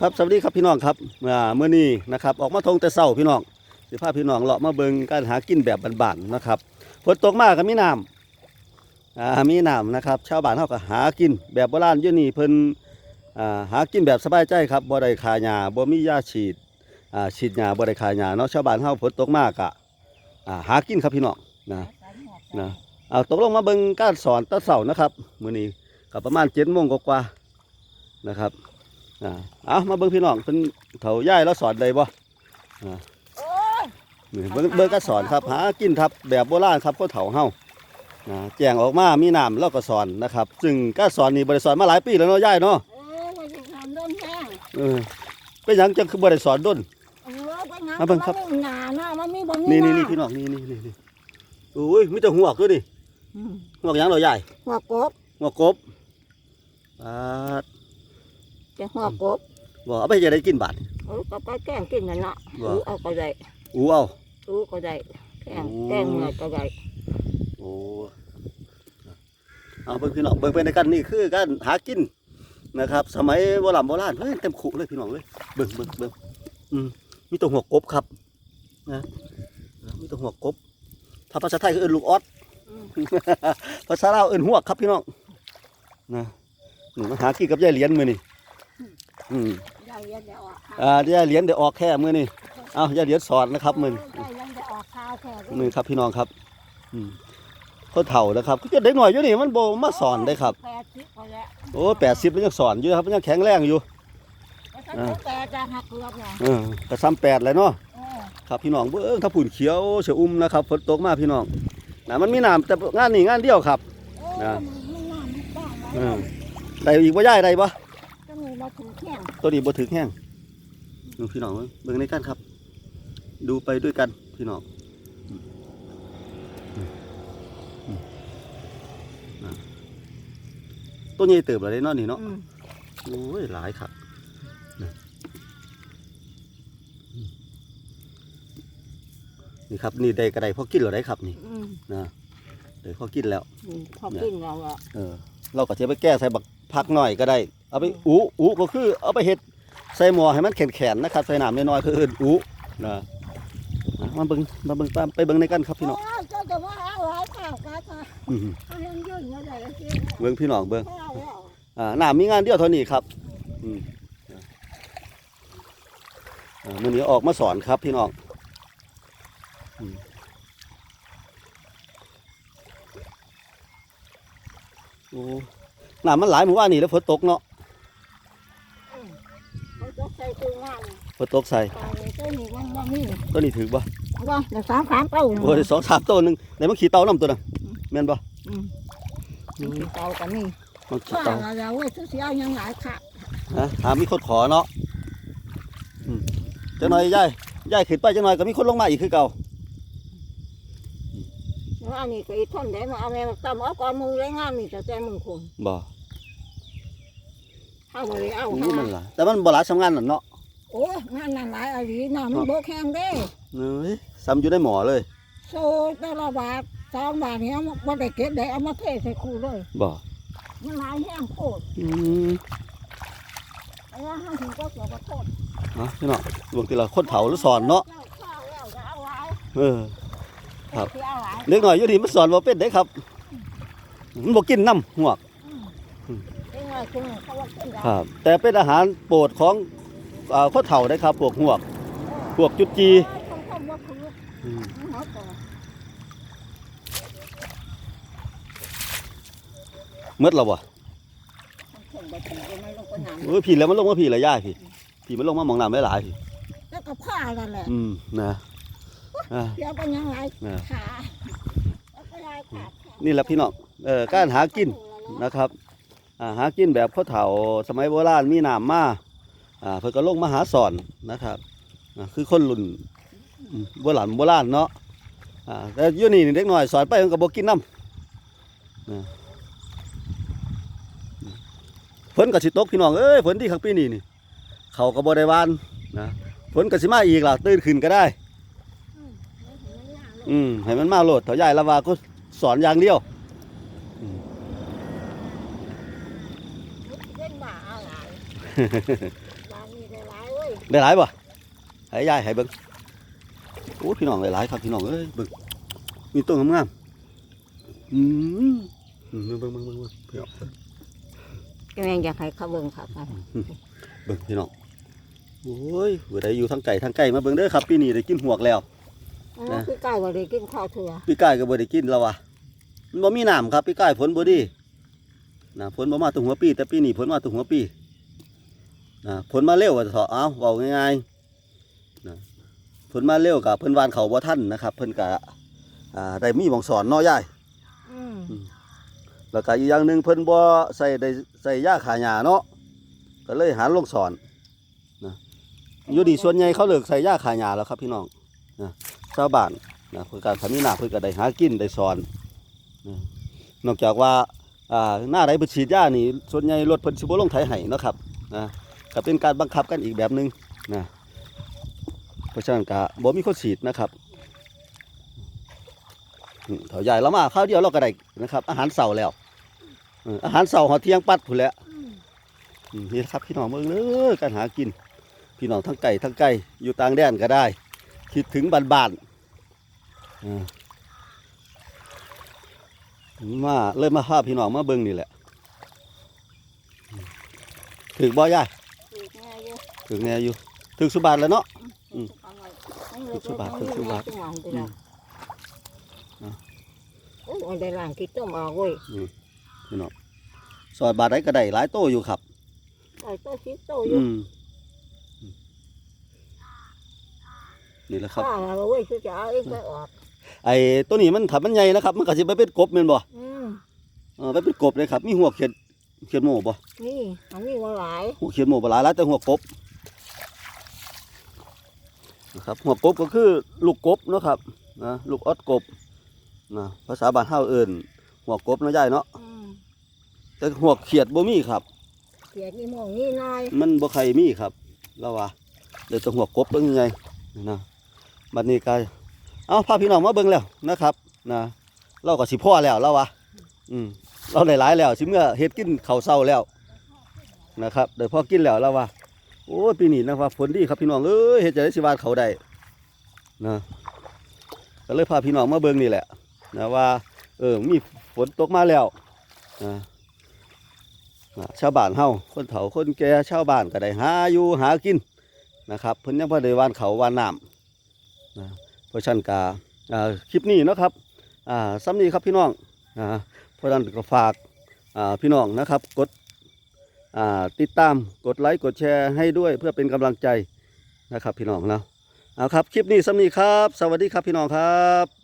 ครับสวัสดีครับพี่น้องครับอ่าเมื่อนี้นะครับออกมาทงแต่เศร้าพี่น้องสิพาพพี่น้องเลาะมาเบิงการหากินแบบบานๆนะครับฝนตกมากก็มีน้ำอ่ามีน้ำนะครับ ชาวบ้านเขาก็หากินแบบโบราณอยู่นี่เพิ่นอ่าหากินแบบสบายใจครับบ่ได้ขายาบ่มียาฉีดอ่าฉีดยาบ่ได้ขายาเนาะชาวบ้านเฮาฝนตกมากก็อ่าหากินครับพี่น้องนะนะเอาตกลงมาเบิงการสอนตะเสานะครับมื้อนี้ ก็ประมาณ7โมงกว่าๆนะครับอ่าเอามาเบิ่งพี่น้องเพิ่นเฒ่าย่ายแล้วสอนได้บ่โอ้ยนี่เบิ่งเบิ่งการสอนครับหากินครับแบบโบราณครับก็เฒ่าเฮานะแจ้งออกมามีน้ำแล้วก็สอนนะครับซึ่งการสอนนี่บ่ได้สอนมาหลายปีแล้วเนาะย่ายเนาะเออว่าจะทำโดนแห้งเออเป็นหยังจังคือบ่ได้สอนด้น เออไปงานเอาเบิ่งครับ มันมีหนาเนาะมันมีบ่มีนี่หนี่นานี่พี่น้องนี่นี่นี่นี่โอ้ยมีแต่หัวกด้วยนี่อืมหัวกหยังเหรอยายหัวกบหัวกบ อ่าจะหัวกบบ่เอาไปจะได้กินบาดเออก็ไปแกล้งกินนั่นเนาะว่าอู้เอาก็ได้อู้เอาอู้ก็ได้แกล้งโอ้แกล้งเมื่อยก็ได้โอ้เอาเบิ่งพี่น้องเบิ่งไปในกันนี่คือการหากินนะครับ สมัยโบราณโบราณเฮ้ยเต็มขุเลยพี่น้องเลยเบิ่งเบิ่งเบิ่งอืมมีตัวหัวกบครับนะมีตัวหัวกบถ้าภาษาไทยก็เอิ้นลูกออดอืมภาษาลาวเอิ้นหัวกครับพี่น้องนะ นี่มาหากินกับยายเหรียญมื้อนี่อืมได้ยังได้ออกข่าวอ่ายายเหรียญได้ออกแค่มื้อนี่เอายายเหรียญสอนนะครับมื้อนี้ได้ยังได้ออกข่าวแค่นี่ครับพี่น้องครับ อืมคนเฒ่านะครับก็เด็กหน่อยอยู่นี่มันโบมาสอนได้ครับแปดสิบพอแล้วโอ้แปดสิบมันยังสอนอยู่ครับมันยังแข็งแรงอยู่แล้วถ้าเขาแปดจะหักเกือบเนี่ยเออกระซ้ำแปดเลยเนาะเออครับพี่น้องเบิ้งถ้าผุ่นเขียวเฉยอุ้มนะครับฝนตกมาพี่น้องนะมันมีน้ำแต่งานนี่งานเดียวครับโอ้นะ มันน่ามันบ้าเอไว้อได้อีกบ่ย่ายได้บ่ก็มีมาถึงเที่ยงตัวนี้บ่ถึงแห้งดูพี่น้องเบิ่งเบิ่งในกันครับ ดูไปด้วยกันพี่น้องอืมอืมอืมนะตัวใหญ่เติบเลยเนาะนี่เนาะอืมโอ้ยหลายครับนะนี่ครับนี่ได้กระไดพอกินแล้วได้ครับนี่อืมนะได้พอกินแล้วอืมพอกินแล้วอะเออเราก็จะไปแก้ใส่บัก พักหน่อยก็ได้ เอาไปอูอูก็คือ เอาไปเห็ดใส่หม้อให้มันแข็งๆนะครับใส่น้ำน้อยๆคือเอิ้นอูนะอะมาเบิ่งมาเบิ่งตามไปเบิ่งในกันครับพี่น้องโอ้ยเจ้าจะว่าเอาไว้ข้าวกันค่ะอื้อหือเขายังยืนอยู่เลยสิเบิ่งพี่น้องเบิ่งข้าวแล้วอ่าน้ำมีงานเดียวเท่านี้ครับอืมอ่ามื้อนี้ออกมาสอนครับพี่น้องอืมโอ้ น้ำมันหลายหมู่บ้านนี่แล้วฝนตกเนาะเขาจะใส่ตัวงานฝนตกใส่ตายเลยเจ้าหนี่มันบ่มีตัวนี้ถือบ่ว่าเดี๋ยวสามสามเต้าโอ้ยสองสามตัวหนึงไหนมันขี่เต่าน้ำตัวน่ะแม่นบ่อืมเต้ากันนี่มันขี่ข้าเต่าแล้วเว้ยเสียยังหลายค่ะฮะหามีคนขอเนาะอืมจังหน่อยยายยายขึ้นไปจังหน่อยก็มีคนลงมาอีกคือเก่าว่าอันนี้ก็อีกท่อนเดี๋ยวมาเอาแม่มาตำเอาก่อนมือเลยงานนี่จะแจ้งมึงคงบ่ เข้ามาเลยเอาอู้หามันหลายแต่มันบ่หลายสำงานน่ะเนาะโอ้ยงานนั่นหลายอะไรน่ะมันโบกแข็งเด้เอ้ยซ้ำอยู่ในหมอเลยโซ่แต่ละบาทสองบาทเนี้ยมันได้เก็บได้เอามาเทใส่คูเลยบ่มันหลายแห้งโคตรอืมไอ้ว่าห้างถึงก็เกี่ยวกับโคตรเนาะพี่น้องบางทีเราคนเฒ่าหรือสอนเนาะจ้ข้าวแล้วจะเอาไว้เออครับที่เอาไว้เล็กหน่อยอยู่นี่มันสอนบ่เป็นเด้ครับมันบ่กินน้ำหวก เป็นไงคุณเขาว่าขึ้นแล้วครับ แต่เป็นอาหารโปรดของอ่าคนเฒ่าได้ครับพวกหวกพวกจุดจีเขาคำว่าคืออืมหัวต่อหมดแล้วบ่ขึ้นไปถึงก็ไม่ลงก็น้เออพี่แล้วมันลงมาพี่ละย่ายพี่พี่มันลงมาหมองน้ำหลายๆพี่ำแล้วก็ผ้านั่นแหละอืมนะอ่า เดี๋ยวเป็นยังไงนะ ขาแล้วก็ลายขาดนี่แหละพี่น้องเออการหากินนะครับอ่า หากินแบบพ่อเฒ่าสมัยโบราณมีน้ำมาอ่าเพิ่นก็ลงมาหาสอนนะครับอ่าคือคนรุ่นอืมโบราณโบราณเนาะอ่าแต่อยู่นี่เด็กน้อยสอนไปมันก็บ่กินน้ำนะฝนก็สิตกพี่น้องเอ้ยฝนที่ข้างปีนี้นี่เขาก็บ่ได้หวานนะฝนก็สิมาอีกล่ะตื่นขึ้นก็ได้ อืมให้มันมาโหลดเถาใหญ่ละว่าก็สอนอย่างเดียวอืม มาเอาหลายบางนี่ ได้หลายเว้ยได้หลายบ่ให้ยายให้เบิ่งโอ้พี่น้องได้หลายครับพี่น้องเอ้ยเบิ่งมีต้นงามๆอืมอืมเบิ่งเบิ่งเบิ่งเบิ่งเบิ่งพี่น้องเบิ่งแม่งอยากให้เขาเบิ่งครับเบิ่งพี่น้องโอ้ยผู้ใดอยู่ทางไก่ทางไก่มาเบิ่งเด้อครับปีนี้ได้กินหวกแล้วนะคือใกล้ว่าได้กินข้าวเถื่อปีกายก็บ่ได้กินแล้ววะมันบ่มีน้ำครับปีกายฝนบ่ดีนะฝนบ่มาถึงหัวปีแต่ปีนี้ฝนมาถึงหัวปี นะฝนมาเร็วว่าเถอะเอ้าเว้าง่ายๆนะฝนมาเร็วกับเพิ่นวานเขาบ่ทันนะครับ เพิ่นก็อ่าได้มีหมองสอนเนาะยายอืมแล้วก็อีกอย่างหนึงเพิ่นบ่ใส่ได้ใส่ยาขาหญ้าเนาะก็เลยหาลงสอนนะอยู่ดีส่วนใหญ่เขาเลิกใส่ยาขาหญ้าแล้วครับพี่น้องนะชาวบ้านนะเพื่อการทำมีนาเพื่อก็ได้หากินได้สอนนะนอกจากว่าอ่าหน้าไรบ่ฉีดยานี่ส่วนใหญ่รถเพิ่นสิบ่ลงไถให้เนาะครับนะ ก็เป็นการบังคับกันอีกแบบหนึงนะเพราะฉะนั้นก็บ่มีคนฉีดนะครับอืมเถาใหญ่แล้วมาข้าวเดียวเราก็ได้นะครับ อาหารเสาแล้วอาหารเสาหอเที่ยงปัดพุ่นแหล้วนี่ครับพี่น้องเมืองเลยการหากิน พี่น้องทั้งไก่ทั้งไก่อยู่ต่างแดนก็ได้ คิดถึงบ้านๆมาเลยมาพาพี่น้องมาเบิ่งนี่แหละอืมถึกบ่ยายถูกแม่อยู่ ถึกแน่อยู่ถึกสุบานแล้วเนาะอืมถูกสุบาทถูกสุบาทอืมอืมอะโอ้ยได้ล่างกินต้มออกเว้ยพี่น้องซอยบาทได้ก็ได้หลายโตอยู่ครับไอ้ตัวชิปโตอยู่อืมอืมนี่แหละครับข้าเราเว้ยคือจะเอาเองไปออกไอ้ตัวนี้มันถ้ามันใหญ่นะครับ มันก็สิไปเป็นกบแม่นบ่อืมเออไปเป็นกบเลยครับ มีหัวเขียดเขียดโม่บ่นี่อันนี้ว่าหลายหัวเขียดโม่บ่หลายหลายแต่หัวกบ นะครับหัวกบก็คือลูกกบเนาะครับนะลูกออดกบนะภาษาบ้านเฮาเอิ้นหัวกบเนาะยายเนาะอืมแต่หัวเขียดบ่มีครับเกียดนี่มองนี่นายมันบ่ใครมีครับแล้วว่าเดี๋ยวแต้องหัวกบต้องยังไงนะบัดนี้ก็เอาพาพี่น้องมาเบิ่งแล้วนะครับนะเราก็สิพ่อแล้วแล้ววะอืมเราได้หลายแล้วสิเมื่อเฮ็ดกินข้าวเช้าแล้วนะครับเดี๋ยวพอกินแล้วแล้ววะ โอ้ปีนี้นะครับฝนดีครับพี่น้องเอ้ยเฮ็ดจะได้สิวาดเขาได้นะก็เลยพาพี่น้องมาเบิ่งนี่แหละนะว่า เออมีฝนตกมาแล้วนะชาวบ้านเฮาคนเฒ่าคนแก่ชาวบ้านก็ได้หาอยู่หากินนะครับเพิ่นยังบ่ได้วานเขาวานน้ำนะเพราะฉันก็อ่าคลิปนี้นะครับอ่าซ้ำนี้ครับพี่น้องเพราะฉะนั้นก็ฝากอ่าพี่น้องนะครับ กด ติดตามกดไลค์กดแชร์ให้ด้วยเพื่อเป็นกำลังใจนะครับพี่น้องเราเอาครับคลิปนี้สำนีครับ สวัสดีครับพี่น้องครับ